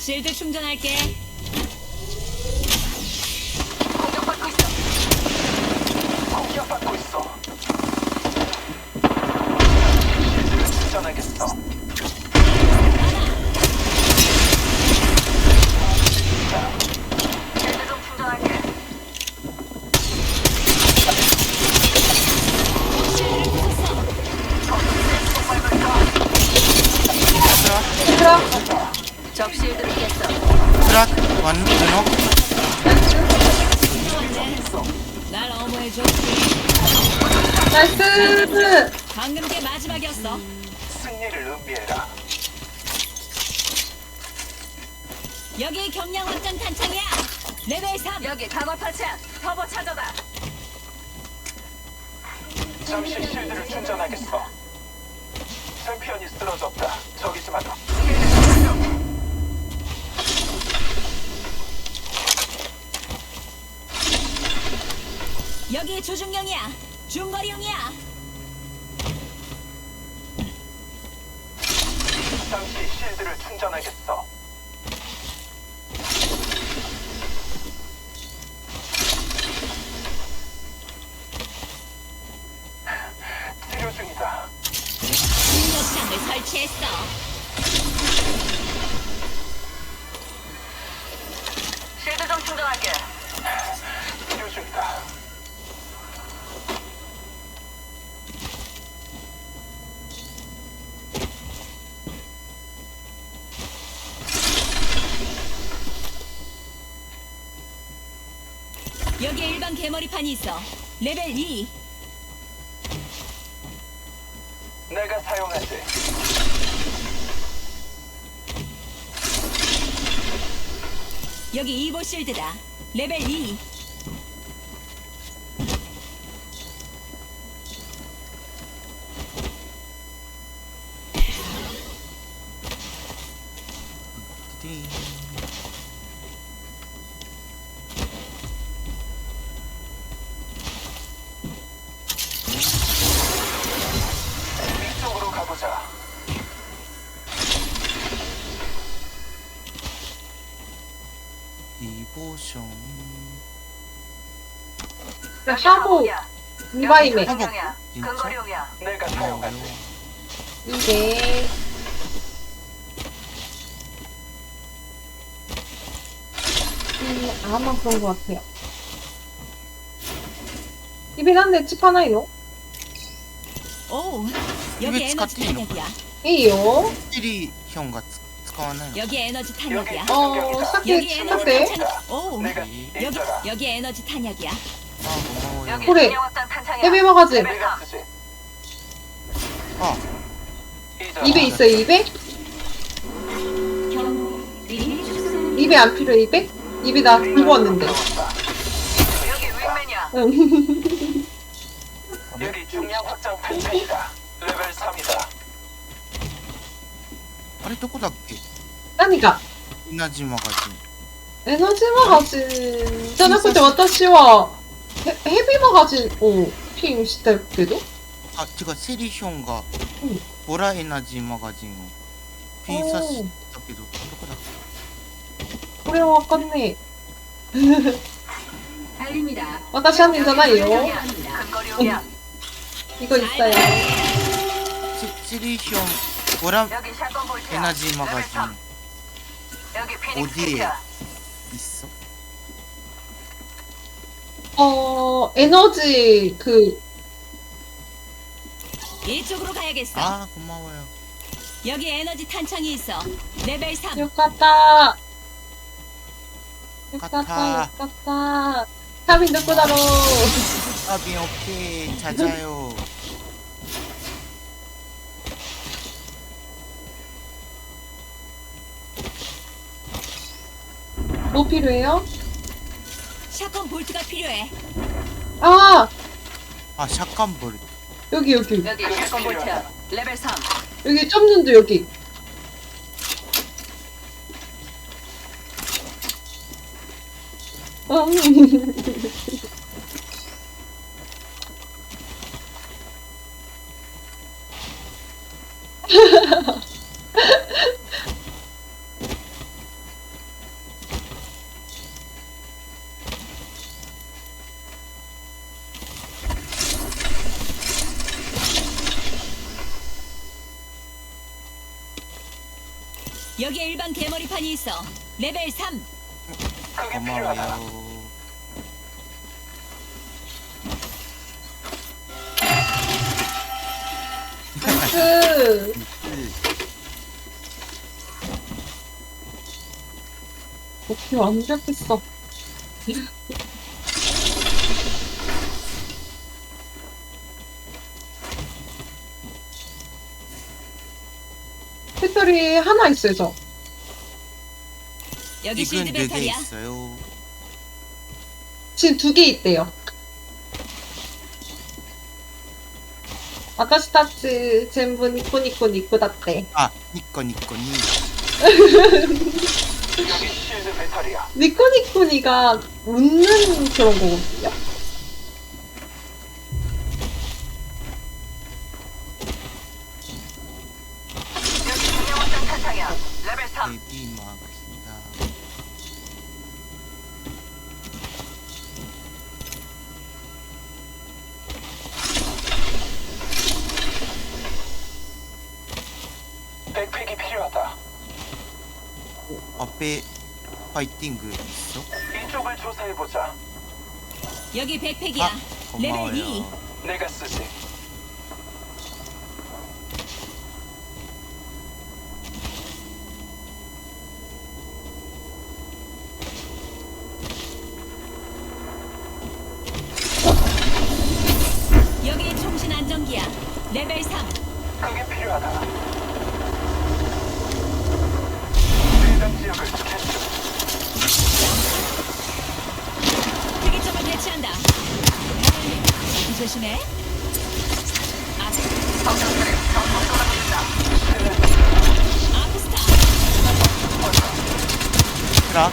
실드 충전할게. 여기 경량 확장 탄창이야. 레벨 3. 여기 강화 파츠야. 터보 차저다. 잠시 실드를 충전하겠어. 챔피언이 쓰러졌다. 저기지만 여기 조준경이야. 중거리용이야. 잠시 실드를 충전하겠어. 치료 중이다. 중력장을 설치했어. 실드 좀 충전할게. 치료 중이다. 여기 일반 개머리판이 있어. 레벨 2. 내가 사용하지. 여기 이보 실드다. 레벨 2. 띠. 야, 샤보 이바이메 이게 이게 음, 아마 그런 것 같아요. 이빈 한데 칩 하나요? 이게 에너지 이런 거 이요? 확실히 형 같, 스카와는 여기 에너지 탄약이야. 어, 어 여기 에너지 탄약. 오, 내가 여기 여기 에너지 탄약이야. 소리. 헤비 마가진. 네, 네, 어. 입에 있어 입에? 입에 안 필요 입에? 입에 나 들고 왔는데. 여기 윙맨이야. 응. 여기 중량 확장 펜펜이다. 레벨 3이다. 아래 또꼬닥게 그러니까. 나지 마가지. 에너지 마가진. 짜나코테 와타시와 헤, 헤비마 가진 오핑 시대 때도? 아, 제가 세리숑가 응. 보라 에너지 마가지고 오. 빈사스다기도 똑같다. 그래 왔겠네. 알립니다. 와타시한 인잖아요. 근거리 이거 있어요. 세- 세리숑 보라 에너지 마가지 여기 피닉스 어디에? 피트야. 있어? 어, 에너지 그 이쪽으로 가야겠어. 아 고마워요. 여기 에너지 탄창이 있어. 레벨 3. 욕같다. 욕같다, 같아. 욕같다. 카빈 누구다로. 아미 오케이 자자요. 뭐 필요해요? 샷건 볼트가 필요해. 아 아 샷건 버리 여기 여기 여기 샷건 볼트야. 레벨 3. 여기 점눈도 여기. 아, 여기에 일반 개머리판이 있어. 레벨 3. 그게 필요하다. 고마워요 나이스. 오케이 완벽했어. 배터리 하나 있어요, 저. 여기 이건 실드 네개 배터리야. 있어요 지금 두 개 있대요. 아까시 타츠 전부 니코 니코 니코 다떼. 아 니꺼 니꺼 니 여기 실드 배터리야. 니코 니코니가 웃는 그런 거거든요. 여기 중량 확장 탄창이야. 레벨 3. 베이비 마크다 백팩이 필요하다. 앞에 파이팅 그 있어? 이쪽을 조사해보자. 여기 백팩이야. 아 레벨 2. 고마워요 내가 쓰지. 트라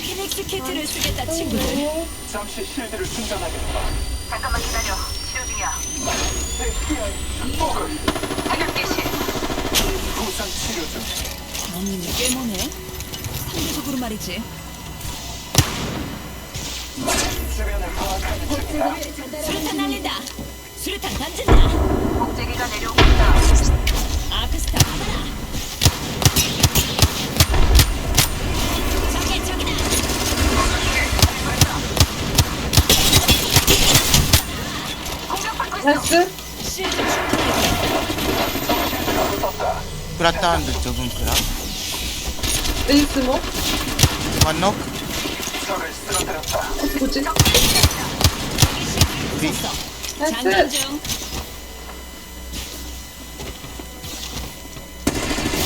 피닉스 키트를 쓰겠다 친구들. 잠시 실드를 충전하겠다. 잠깐만 기다려. 치료 중이야. 사격 개시. 부상 치료 중. 언니 꽤 모네. 상대적으로 말이지. 주변을 파악하는 중이다. 수류탄 날린다. 수류탄 던진다. 목재기가 내려오고 있다. 아크스타 받아라. 적의 적이다. 공격받고 있어. 나이스. 실드 충전할게. 썼다. 그라타한드 적은 그라? 완nok 적을 쓰러뜨렸다. 뭐지? 장전 나이스! 중.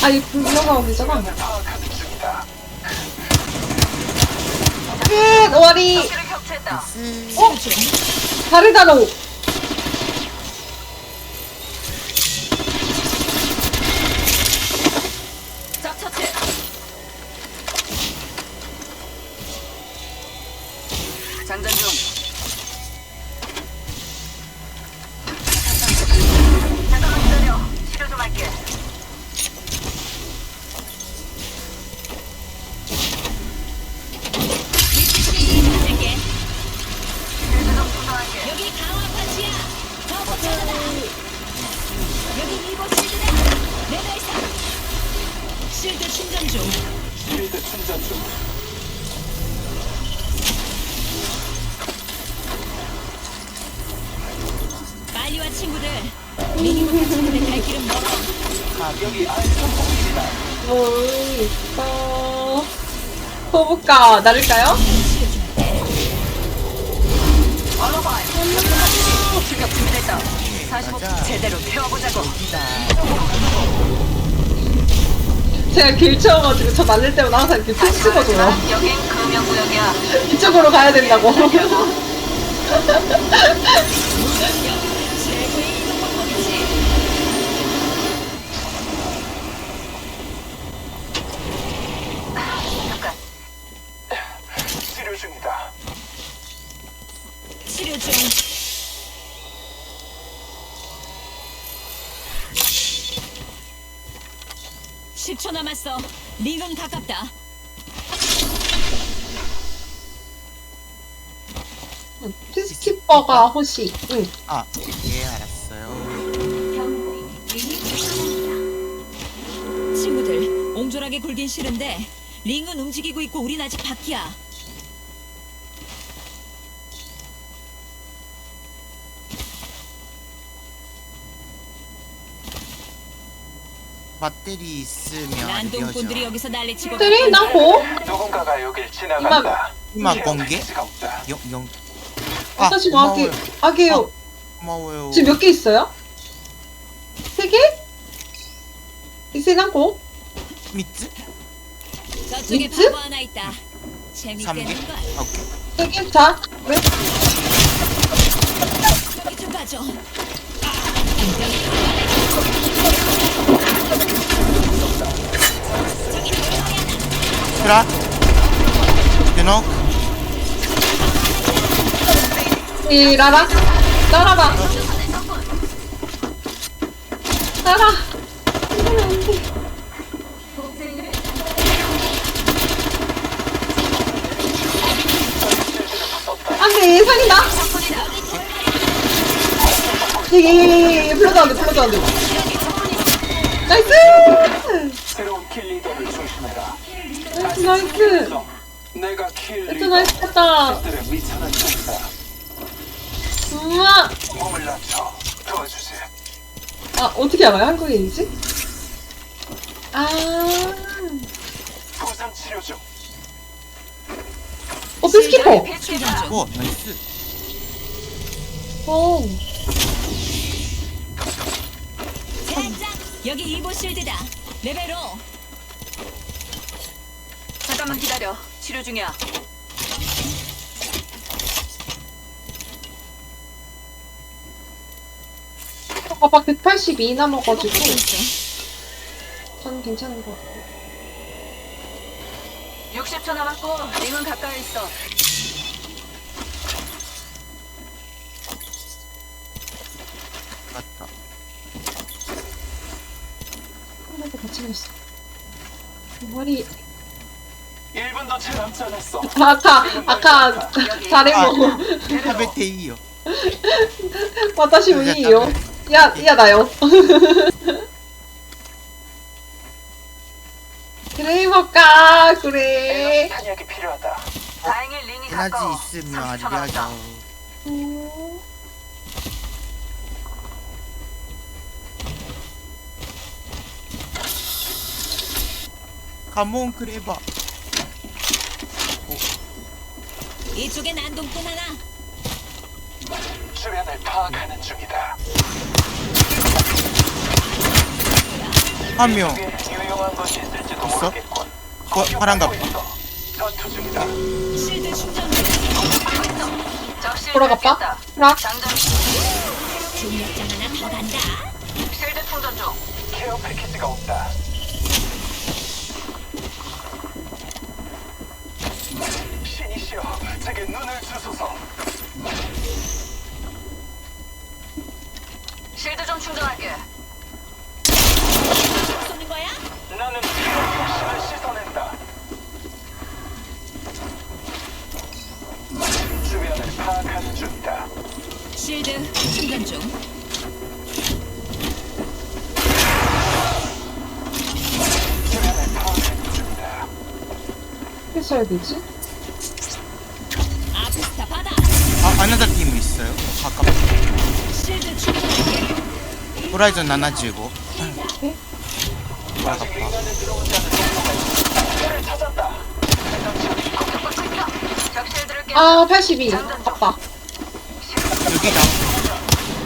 아, 이 불러가 오기잖아. 끝! 머리! 어? 다르다, 너! 장전 중. 뽑을까? 나를까요? 제가 길 채워가지고 저 날릴 때마다 항상 이렇게 툭 찍어줘요. 하지만 여긴 금연구역이야. 이쪽으로 가야 된다고. 최고의 이동 방법이지. 치료 중이다. 치료 중. (10초) 링은 가깝다 피스키퍼가 호시. 응. 아, 예, 알았어요. 친구들 옹졸하게 굴긴 싫은데 링은 움직이고 있고 우린 아직 밖이야 배터리 있으면 난동꾼들이 알려줘. 여기서 난리치고 들이 나 고. 누군가가 여길 지나간다. 이만 없다. 영, 영. 아, 다시 뭐 하게, 고마워요. 하게요. 고마워요. 지금 몇 개 있어요? 세 개? 이세 난 고? 미츠? 저쪽에 있지? 바보 하나 있다 삼 개? 재밌겠는걸 오케이. 세 개? 자, 왜? 여기 좀 봐줘 유노? 이 라라? 따라라. 따라. 안돼 예상이다. 예예예예 불러도 안돼 불러도 안돼. 나이스. 나이스 나이스. 내가 킬 나이스 했다. 들의. 우와. 몸을 낮춰 도와주지. 아 어떻게 알아요 한국인인지? 아. 부상 치료 중. 어 피스키퍼. 충전 중 오, 나이스. 오. 여기 이보 실드다 레벨 5 잠깐만 기다려. 치료 중이야. 봐봐 182 남아가지고 저는 괜찮은 것 같아요. 60초 남았고 링은 가까이 있어. 맞다. 하나도 같이 그렸어. 머리 1분도 채 남지 않았어. 아까 아까 해볼까 에너지 그래. 탄약이 필요하다. 다행히 링이 에너지 가까워. 있으면 30초 남았어. 알려줘. 음. 가몬 크레바. 이쪽에 난동꾼 하나 주변을 파악하는 중이다. 한 명. 유용한 것이 있을지도 있어? 모르겠군. 어, 파란갑. 공격받고 있어. 전투 중이다. 실드 충전 중 적실 돌아갈까? 다 락. 중력장 하나 더 간다 실드 충전 중. 케어 패키지가 없다. 신이시여, 제게 눈을 주소서. 실드 좀 충전할게. 쏘는 거야? 나는 신을 씻어낸다. 주변을 파악하는 중이다. 실드 충전 중 주변을 파악하는 중이다. 써야 되지? 아, 아나다 팀 있어요? 가깝다. 충전 중 호라이즌. 적실드를 깨. 아 82. 아빠. 여기다.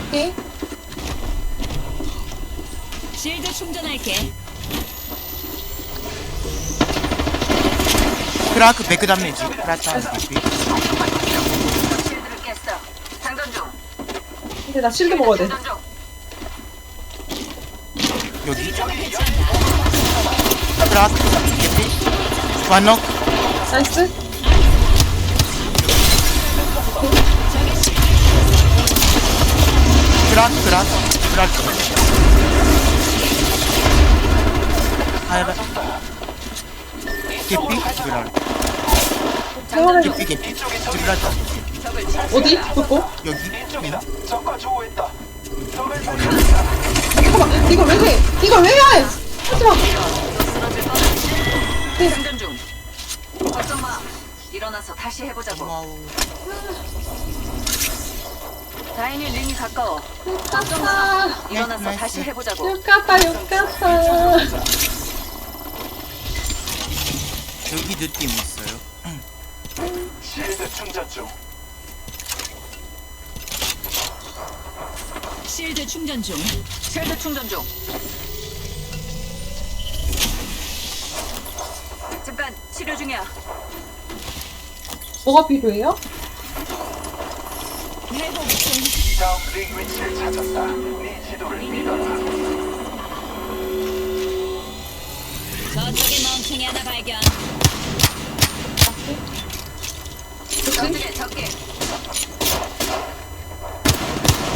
오케이. 실드 충전할게. 크라크 담내지 크라타 비 실드 근데 나 실드 먹어야 돼. 여기. 크라크 개피 완nok 나이스. 크라크 크라크 크라크 하이라 개피 그랄 태원을 개피 개피 치. 어디? 붙고? 여기. 적을 잠깐만. 이걸 왜 해? 이걸 왜 해? 하지 마. 쓰러질 뻔했지. 장전 중. 걱정 마. 일어나서 다시 해보자고. 고마워 다행히 링이 가까워. 욕같다. 일어나서 나이스, 다시 나이스. 해보자고. 욕같다. 욕같다. 여기 느낌 있어요 실드 충전 중. 실드 충전 중. 실드 충전 중. 잠깐 치료 중이야. 뭐가 필요해요? 회복 중. 다음 링 위치를 찾았다. 네 지도를 믿어라. 저쪽에 멍청이 하나 발견. 저쪽에 적게.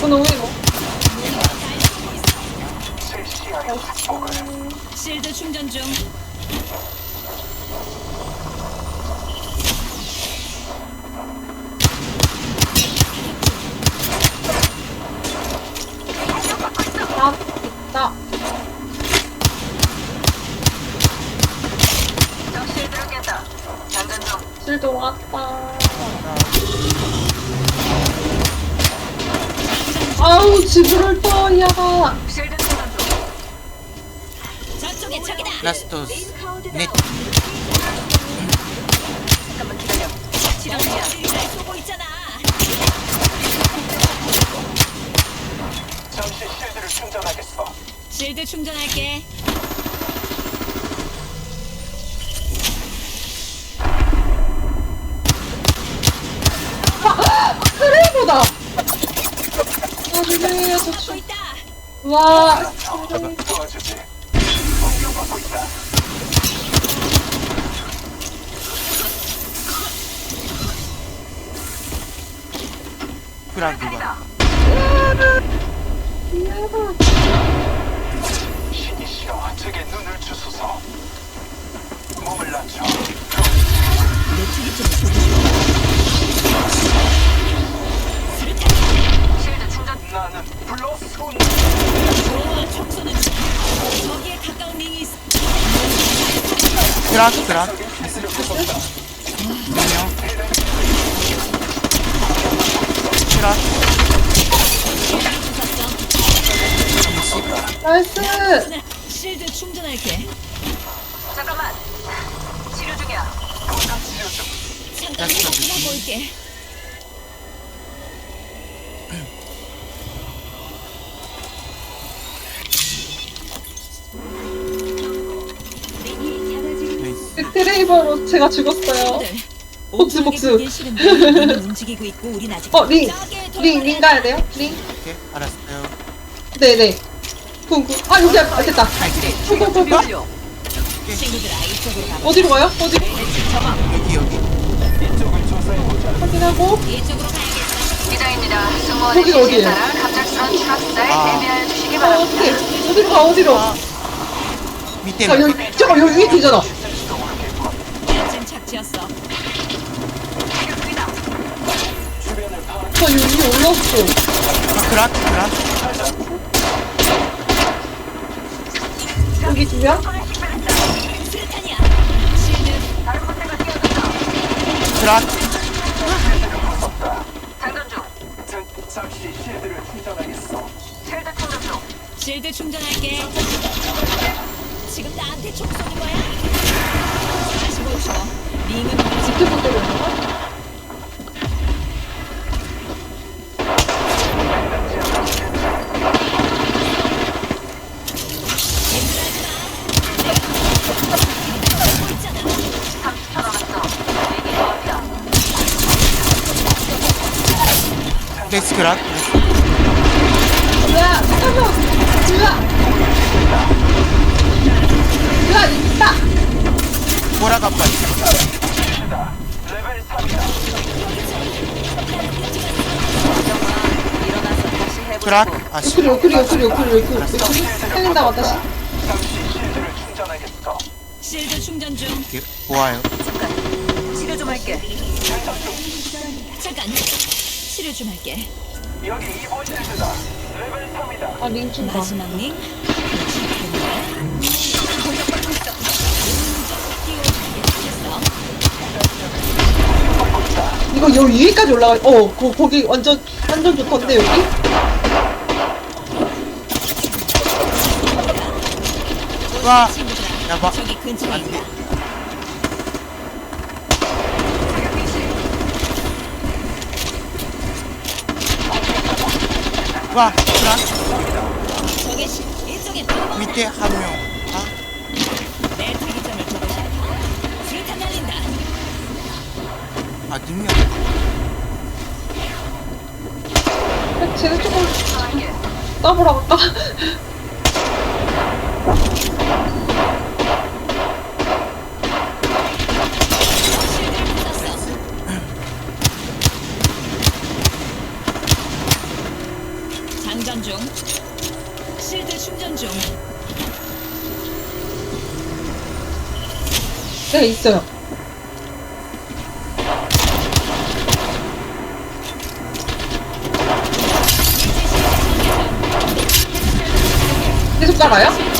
저는 왜 이거? 실드 충전 중. 아, 나. 실드 왔다. 아우, 지브롤터야. 적이다. 라스토스 넷 잠깐만 기다려. 치료 중이야. 날 쏘고 있잖아. 잠시 실드를 충전하겠어. 실드 충전할게. 크레이버다. 아, 죄송해요. 저 쏘고 춤. 있다. 와, 도와주지. 공격받고 있다. 크라크가 미안하다. 신이 싫어. 제게 눈을 주소서. 몸을 낮춰. 나는 있어. 크라크 크라크 안녕 크라크 나이스. 실드 충전할게. 잠깐만. 치료 중이야. 잠깐 이거 그냥 볼게. 나이스 그 크레이버로 제가 죽었어요. 들 복수, 복수. 움직이고 있고 우린 아직 어, 링. 링. 링 가야 돼요? 링? 오케이 알았어요 네네. 쿵, 쿵. 아, 여기, 아, 됐다. 쿵, 쿵, 쿵. 친구들아 이쪽으로 가봐. 어디로 가요? 어디로? 여기 여기 이쪽을 조사해보자. 확인하고. 이쪽으로 가야겠다. 기자입니다. 승무원의 거기 어디예요? 갑작스런 추락사에 아. 대비하여 주시기 어, 바랍니다. 어떻게? 어디로 가, 어디로? 밑에 자, 여기, 잠깐, 여기 위에 뒤잖아. 지금 착지였어. 타격 중이다. 주변을 파악. 저 여기 올라왔어. 아, 크라크 크라크 여기 중. 잠, 잠시 실드를 충전하겠어. 실드 충전 충전할게. 지금 나한테 총 쏘는 거야? 45초. 링은 분 들이 있나? 나이스 크락 야, 잠깐만. 으아. 으아, 있다. 보라가 빨리 레벨 3이다. 일어나서 다시 해보자고. 크락 아씨 오크리, 오크리, 오크리, 오크리, 오크리. 오크리. 살린다, 충전하겠어. 실드 충전 중. 좋아요 잠깐. 치료 좀 할게. 잠깐. 치료 좀 할게. 여기 2번 실드다. 레벨 3이다. 아, 링 준다. 마지막 링. 공격받고 있어. 뛰어가겠어. 이거 여기 위에까지 올라가. 어, 거, 거기 완전, 완전 좋던데, 여기? 와 친구들아, 야봐 저기 근처에 있다. 와 바로 밑에 한 명 아? 싶어. 수류탄 날린다. 아 능력 쟤는 조금. 더블 할까? 네, 있어요. 계속 깔아요?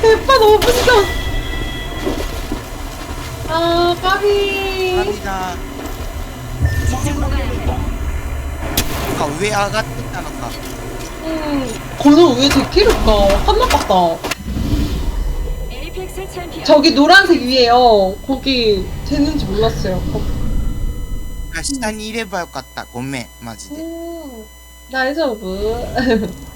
대파 너무 분이다. 아, 까비. 갑니다 그니까 왜 아가했다 너까 음, 건우 왜 되게 길을까? 한나 봤다. 에이펙스 챔피언. 저기 노란색 위에요. 거기 되는지 몰랐어요. 거- 下にいればよかったごめんマジで 음, 나이스 오브.